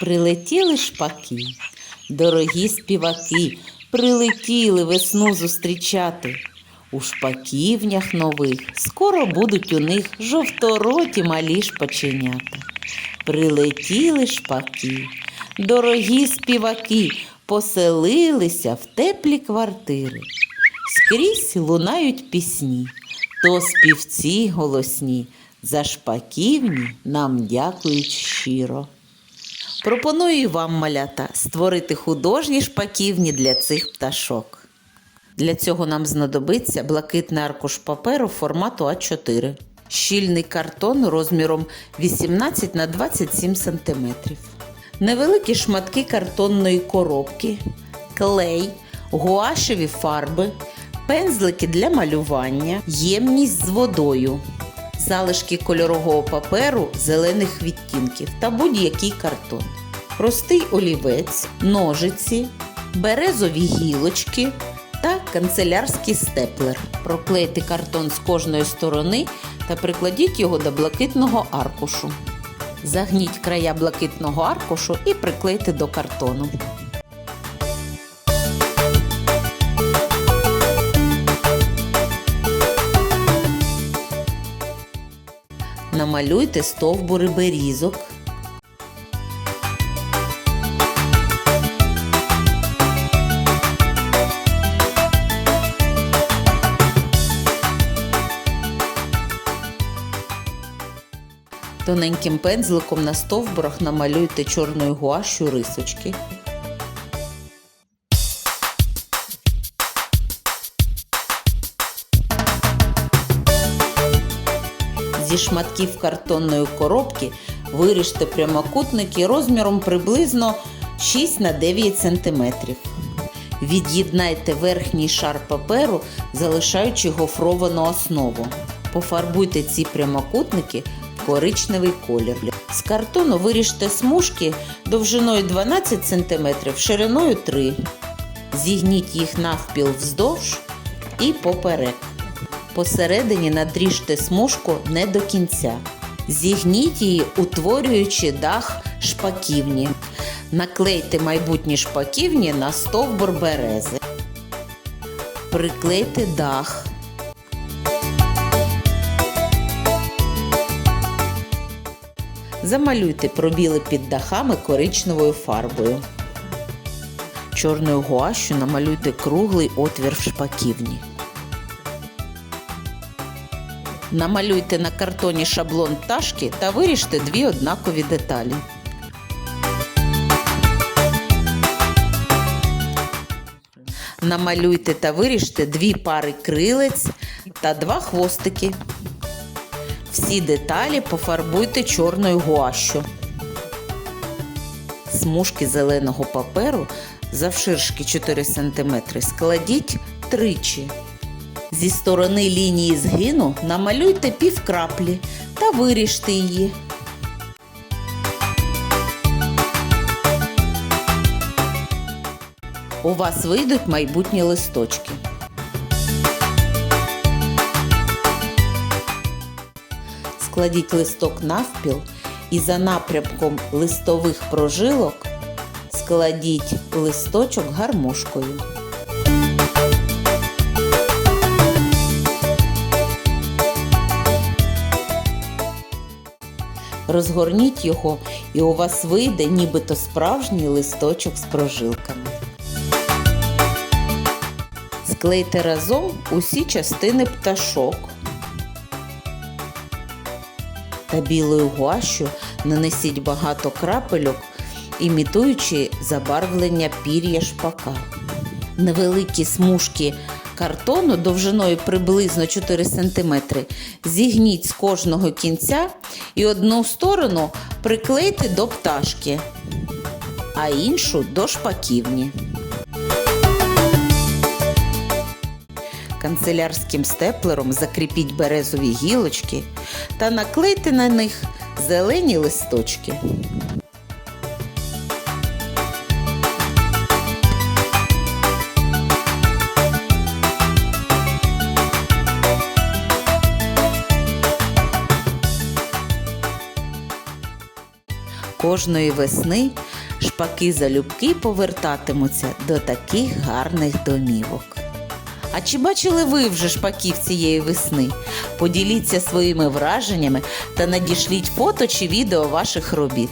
Прилетіли шпаки, дорогі співаки, прилетіли весну зустрічати. У шпаківнях нових скоро будуть у них жовтороті малі шпаченята. Прилетіли шпаки, дорогі співаки, поселилися в теплі квартири. Скрізь лунають пісні, то співці голосні, за шпаківні нам дякують щиро. Пропоную і вам, малята, створити художні шпаківні для цих пташок. Для цього нам знадобиться блакитний аркуш паперу формату А4, щільний картон розміром 18 на 27 см, невеликі шматки картонної коробки, клей, гуашеві фарби, пензлики для малювання, ємність з водою, залишки кольорового паперу зелених відтінків та будь-який картон, простий олівець, ножиці, березові гілочки та канцелярський степлер. Проклейте картон з кожної сторони та прикладіть його до блакитного аркушу. Загніть края блакитного аркушу і приклейте до картону. Намалюйте стовбури берізок. Тоненьким пензликом на стовбурах намалюйте чорною гуашю рисочки. Зі шматків картонної коробки виріжте прямокутники розміром приблизно 6 на 9 см. Від'єднайте верхній шар паперу, залишаючи гофровану основу. Пофарбуйте ці прямокутники в коричневий колір. З картону виріжте смужки довжиною 12 см, шириною 3 Зігніть їх навпіл вздовж і поперек. Посередині надріжте смужку не до кінця. Зігніть її, утворюючи дах шпаківні. Наклейте майбутні шпаківні на стовбур берези. Приклейте дах. Замалюйте пробіли під дахами коричневою фарбою. Чорною гуашю намалюйте круглий отвір в шпаківні. Намалюйте на картоні шаблон пташки та виріжте дві однакові деталі. Намалюйте та виріжте дві пари крилець та два хвостики. Всі деталі пофарбуйте чорною гуашю. Смужки зеленого паперу завширшки 4 см складіть тричі. Зі сторони лінії згину намалюйте півкраплі та виріжте її. У вас вийдуть майбутні листочки. Складіть листок навпіл і за напрямком листових прожилок складіть листочок гармошкою. Розгорніть його, і у вас вийде нібито справжній листочок з прожилками. Склейте разом усі частини пташок. Та білою гуашю нанесіть багато крапельок, імітуючи забарвлення пір'я шпака. Невеликі смужки картону довжиною приблизно 4 см зігніть з кожного кінця і одну сторону приклейте до пташки, а іншу до шпаківні. Канцелярським степлером закріпіть березові гілочки та наклейте на них зелені листочки. Кожної весни шпаки залюбки повертатимуться до таких гарних домівок. А чи бачили ви вже шпаків цієї весни? Поділіться своїми враженнями та надішліть фото чи відео ваших робіт.